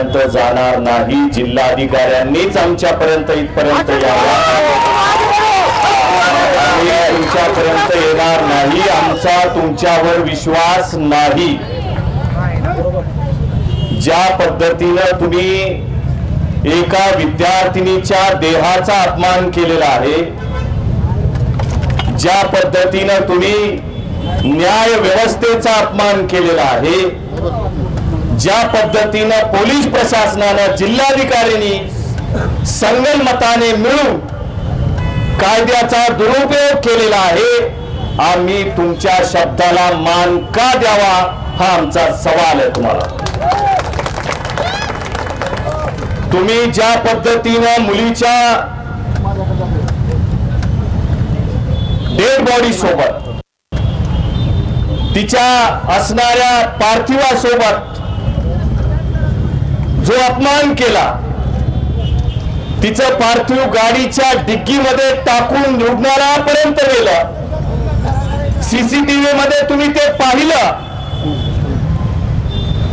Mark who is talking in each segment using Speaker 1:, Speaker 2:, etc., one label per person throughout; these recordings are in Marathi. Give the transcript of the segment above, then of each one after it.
Speaker 1: तुमच्यापर्यंत जाणार नाही. जिल्हाधिकाऱ्यांनीच आमच्यापर्यंत इथपर्यंत यावं. आम्ही तुमच्यापर्यंत येणार नाही. आमचा तुमच्यावर विश्वास नाही. ज्या पद्धतीनं तुम्ही एका विद्यार्थिनीच्या देहाचा अपमान केलेला आहे ज्या पद्धतीनं तुम्ही न्याय व्यवस्थेचा अपमान केलेला आहे ज्या पद्धतीनं पोलीस प्रशासनानं जिल्हाधिकाऱ्यांनी संगनमताने मिळून कायद्याचा दुरुपयोग केलेला आहे आम्ही तुमच्या शब्दाला मान का द्यावा हा आमचा सवाल आहे तुम्हाला. तुम्ही ज्या पद्धतीनं मुलीच्या डेड बॉडी सोबत तिच्या असणाऱ्या पार्थिवासोबत जो अपमान केला तिचं पार्थिव गाडीच्या डिग्गीमध्ये टाकून रुग्णालयापर्यंत गेलं. सीसीटीव्ही मध्ये तुम्ही ते पाहिलं.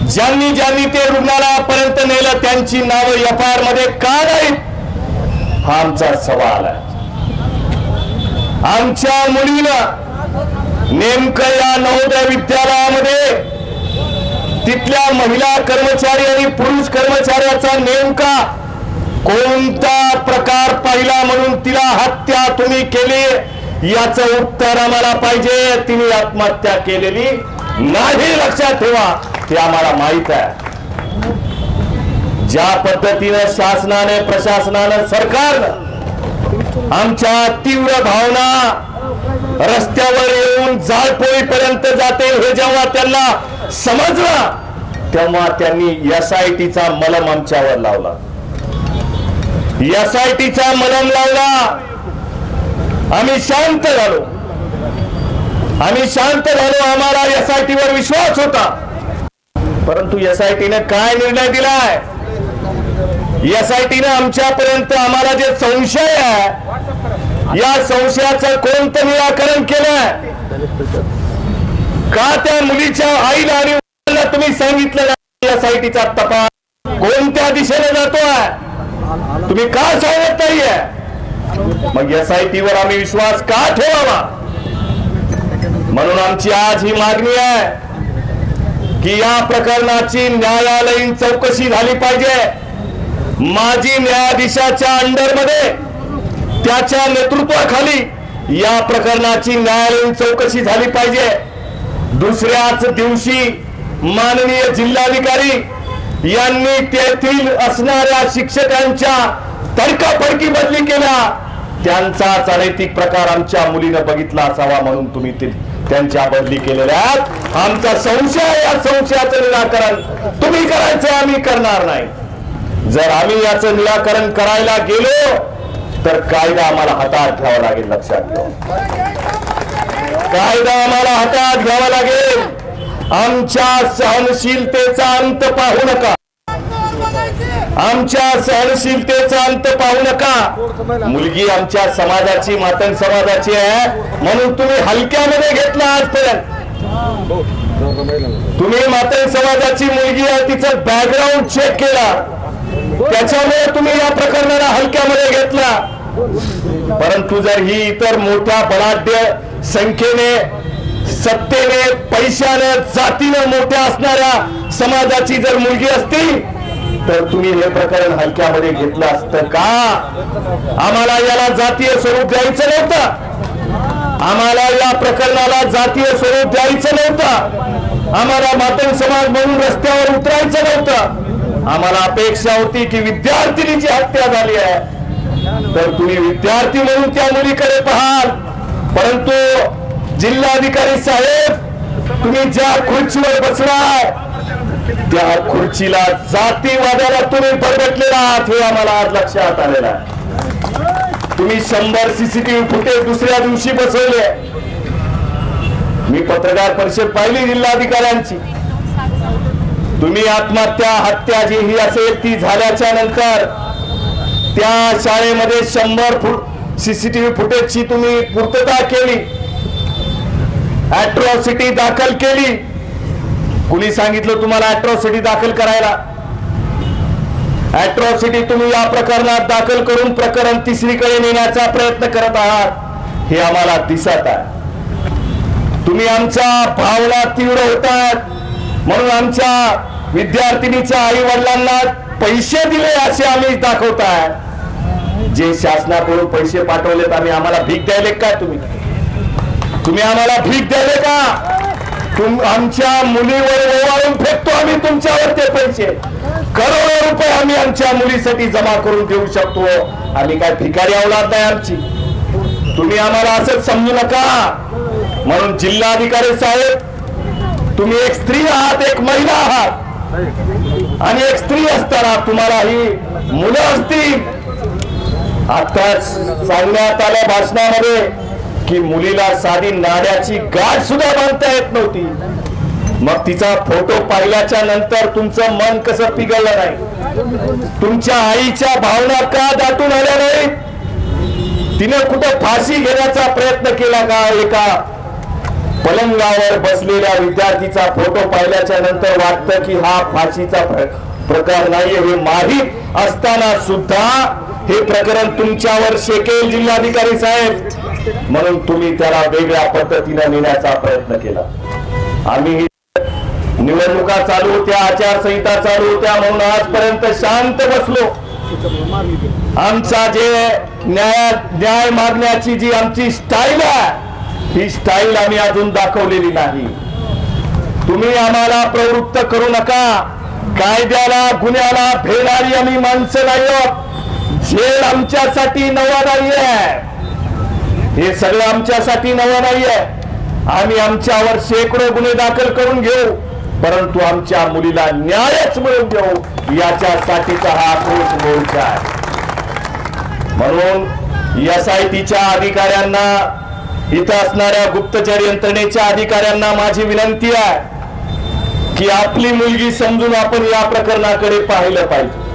Speaker 1: ज्यांनी ज्यांनी ते रुग्णालयापर्यंत नेलं त्यांची नावं एफ आय आरमध्ये का नाहीत? हा आमचा सवाल आहे. आमच्या मुलीनं नेमकं या नवोदय विद्यालयामध्ये तिथल्या महिला कर्मचारी आणि पुरुष कर्मचाऱ्याचा नेमका कोणता प्रकार पाहिला म्हणून तिला हत्या तुम्ही केली? याच उत्तर आम्हाला पाहिजे. तिने आत्महत्या केलेली नाही. लक्षात ठेवा. ते आम्हाला माहीत आहे. ज्या पद्धतीनं शासनाने प्रशासनानं सरकारनं आमच्या तीव्र भावना रस्त्यावर येऊन जाळपोळीपर्यंत जाते हे जेव्हा त्यांना समजला? तेव्हा त्यांनी एस आय टीचा मलम आमच्यावर लावला. एस आय टीचा मलम लावला. आम्ही शांत झालो. आम्ही शांत झालो. आम्हाला एस आय टीवर विश्वास होता. परंतु एस आय टीने काय निर्णय दिलाय? एस आय टीने आमच्यापर्यंत आम्हाला जे संशय आहे या संशयाचं कोणतं निराकरण केलंय? का त्या मुलीच्या आईला आणि तुम्ही सांगितलं नाही? एस तपास. कोणत्या दिशेने जातोय? तुम्ही का सांगत नाहीये? मग एस आय टी वर आम्ही विश्वास का ठेवावा? म्हणून आमची आज ही मागणी आहे की या प्रकरणाची न्यायालयीन चौकशी झाली पाहिजे. माजी न्यायाधीशाच्या अंडरमध्ये त्याच्या नेतृत्वाखाली या प्रकरणाची न्यायालयीन चौकशी झाली पाहिजे. दुसऱ्याच दिवशी माननीय जिल्हाधिकारी यांनी तेथील असणाऱ्या शिक्षकांच्या तडकाफडकी बदली केल्या त्यांचाच अनैतिक प्रकार आमच्या मुलीनं बघितला असावा म्हणून तुम्ही ते त्यांच्या बदली केलेल्या आमचा संशय या संशयाचं निराकरण तुम्ही करायचं आम्ही करणार नाही. जर आम्ही याचं निराकरण करायला गेलो तर कायदा आम्हाला हातात घ्यावा लागेल लक्षात ठेवा. कायदा आम्हाला हातात घ्यावा लागेल. आमच्या सहनशीलतेचा अंत पाहू नका. आमच्या सहनशीलतेचा अंत पाहू नका. मुलगी आमच्या समाजाची मातंग समाजाची आहे. म्हणून तुम्ही हलक्यामध्ये घेतला आजपर्यंत. तुम्ही मातंग समाजाची मुलगी आहे तिचं बॅकग्राऊंड चेक केला. त्याच्यामुळे तुम्ही या प्रकरणाला हलक्यामध्ये घेतला. परंतु जर ही इतर मोठ्या बलाढ्य संख्येने सत्तेने पैशाने जातीने मोठ्या असणाऱ्या समाजाची जर मुलगी असती तर तुम्ही हे प्रकरण हलक्यामध्ये घेतलं असतं का? आम्हाला याला जातीय स्वरूप द्यायचं नव्हतं. आम्हाला या प्रकरणाला जातीय स्वरूप द्यायचं नव्हतं. आम्हाला मातंग समाज म्हणून रस्त्यावर उतरायचं नव्हतं. आम्हाला अपेक्षा होती की विद्यार्थिनीची हत्या झाली आहे. तर तुम्ही विद्यार्थी म्हणून त्या मुलीकडे पाहाल. परंतु जिल्हाधिकारी साहेब तुम्ही ज्या खुर्चीवर बसलाय त्या खुर्चीला जातीवादाला तुम्ही बरगटलेला आहात हे आम्हाला आज लक्षात आलेला तुम्ही शंभर सीसीटीव्ही फुटेज दुसऱ्या दिवशी बसवले. मी पत्रकार परिषद पाहिली जिल्हाधिकाऱ्यांची. तुम्ही आत्महत्या हत्या जी ही असेल ती झाल्याच्यानंतर त्या शाळेमध्ये शंभर फुट सीसीटीव्ही फुटेजची तुम्ही पूर्तता केली. अॅट्रॉसिटी दाखल केली. कुणी सांगितलं तुम्हाला अॅट्रॉसिटी दाखल करायला? अॅट्रॉसिटी तुम्ही या प्रकरणात दाखल करून प्रकरण तिसरीकडे नेण्याचा प्रयत्न करत आहात. हे आम्हाला दिसत आहे. तुम्ही आमच्या भावना तीव्र होतात. म्हणून आमच्या विद्यार्थिनीच्या आई वडिलांना पैसे दिले असे आम्ही दाखवताय जे शासनाकडून पैसे पाठवलेत आम्ही आम्हाला भीक द्यायले काय तुम्ही? तुम्ही आम्हाला भीक द्यायले का? तुम आमच्या मुलीवर ओवाळून फेकतो आम्ही तुमच्यावर ते पैसे. करोडो रुपये आम्ही आमच्या मुलीसाठी जमा करून देऊ शकतो. आम्ही काय भिकारी अवलाद नाही आमची? तुम्ही आम्हाला असंच समजू नका. म्हणून जिल्हाधिकारी साहेब तुम्ही एक स्त्री आहात एक महिला आहात. आणि एक स्त्री असताना तुम्हाला ही मुलं असतील. आत्ताच सांगण्यात आल्या भाषणामध्ये की मुलीला साधी नाड्याची गाठ सुद्धा बांधता येत नव्हती. मग तिचा फोटो पाहिल्याच्या नंतर तुमचं मन कसं पिघळलं नाही? तुमच्या आईच्या भावना का दाटून आल्या नाही तिने कुठं फाशी घेण्याचा प्रयत्न केला का एका पलंगावर बसलेल्या विद्यार्थीचा फोटो पाहिल्याच्या नंतर वाटतं की हा फाशीचा प्रकार नाहीये हे माहीत असताना सुद्धा हे प्रकरण तुमच्यावर शेकेल जिल्हाधिकारी साहेब. म्हणून तुम्ही त्याला वेगळ्या पद्धतीने नेण्याचा प्रयत्न केला. आम्ही निवडणुका चालू होत्या आचारसंहिता चालू होत्या म्हणून आजपर्यंत शांत बसलो. आमचा जे न्याय न्याय मागण्याची जी आमची स्टाईल आहे ही स्टाईल आम्ही अजून दाखवलेली नाही. तुम्ही आम्हाला प्रवृत्त करू नका. कायद्याला गुन्ह्याला भेणारी आम्ही माणसं नाही आहोत. जेल आमच्यासाठी नवा नाही आहे हे सगळं आमच्यासाठी नवं नाही आहे आम्ही आमच्यावर शेकडो गुन्हे दाखल करून घेऊ परंतु आमच्या मुलीला न्यायच मिळवून देऊ. याच्यासाठीचा हा आक्रोश मोर्चा आहे. म्हणून एस आय टीच्या अधिकाऱ्यांना इथं असणाऱ्या गुप्तचर यंत्रणेच्या अधिकाऱ्यांना माझी विनंती आहे की आपली मुलगी समजून आपण या प्रकरणाकडे पाहिलं पाहिजे.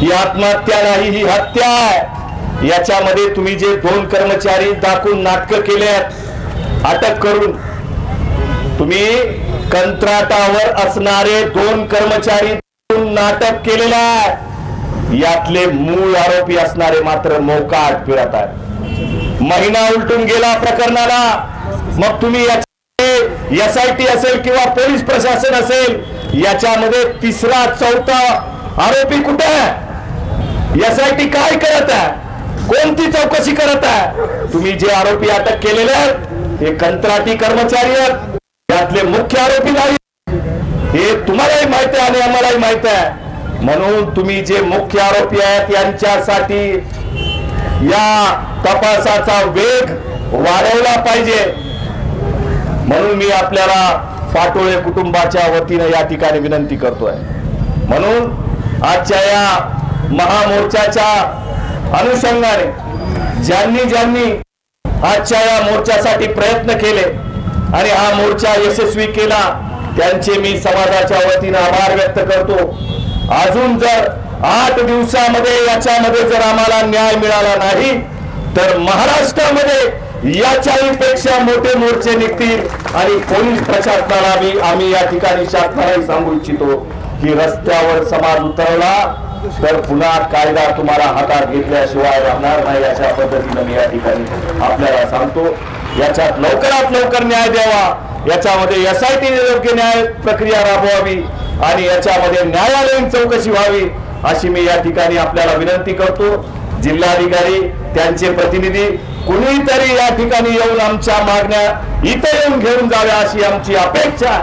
Speaker 1: ही आत्महत्या नाही ही हत्या आहे. याच्यामध्ये तुम्ही जे दोन कर्मचारी दाखवून नाटक केले अटक करून तुम्ही कंत्राटावर असणारे दोन कर्मचारी नाटक केलेलं आहे. यातले मूळ आरोपी असणारे मात्र मोकाट फिरत आहेत. महिना उलटून गेला प्रकरणाला. मग तुम्ही एस आय टी असेल किंवा पोलीस प्रशासन असेल याच्यामध्ये तिसरा चौथा आरोपी कुठे आहे? एसआयटी काय करत आहे? कोणती चौकशी करत आहे? तुम्ही जे आरोपी अटक केलेले आहेत हे कंत्राटी कर्मचारी आहेत. यातले मुख्य आरोपी नाही. हे तुम्हालाही माहीत आहे आणि आम्हालाही माहीत आहे. म्हणून तुम्ही जे मुख्य आरोपी आहेत यांच्यासाठी या तपासाचा वेग वाढवला पाहिजे. म्हणून मी आपल्याला पाटोळे कुटुंबाच्या वतीने या ठिकाणी विनंती करतोय. म्हणून आजच्या या महामोर्चाच्या अनुषंगाने ज्यांनी ज्यांनी आजच्या या मोर्चासाठी प्रयत्न केले आणि हा मोर्चा यशस्वी केला त्यांचे मी समाजाच्या वतीनं आभार व्यक्त करतो. अजून जर आठ दिवसामध्ये याच्यामध्ये जर आम्हाला न्याय मिळाला नाही तर महाराष्ट्रामध्ये याच्याही पेक्षा मोठे मोर्चे निघतील आणि पोलीस प्रशासनाला आम्ही या ठिकाणी शासनालाही सांगू इच्छितो की रस्त्यावर समाज उतरला तर पुन्हा कायदा तुम्हाला हातात घेतल्याशिवाय राहणार नाही अशा पद्धतीनं मी या ठिकाणी आपल्याला सांगतो. याच्यात लवकरात लवकर न्याय द्यावा. याच्यामध्ये एस आय टी योग्य न्याय प्रक्रिया राबवावी आणि याच्यामध्ये न्यायालयीन चौकशी व्हावी अशी मी या ठिकाणी आपल्याला विनंती करतो. जिल्हाधिकारी त्यांचे प्रतिनिधी कुणीतरी या ठिकाणी येऊन आमच्या मागण्या इथं येऊन घेऊन जाव्या अशी आमची अपेक्षा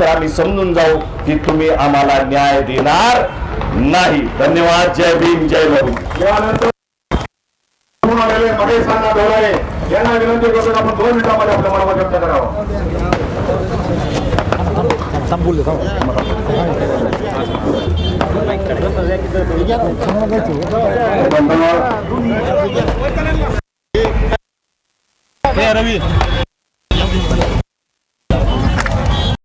Speaker 1: तर आम्ही समजून जाऊ की तुम्ही आम्हाला न्याय देणार नाही. धन्यवाद. जय भीम जय
Speaker 2: महेश अण्णा डोळे यांना विनंती करतो आपण दोन मिनिटांमध्ये आपलं व्यक्त करावं. धन्यवाद.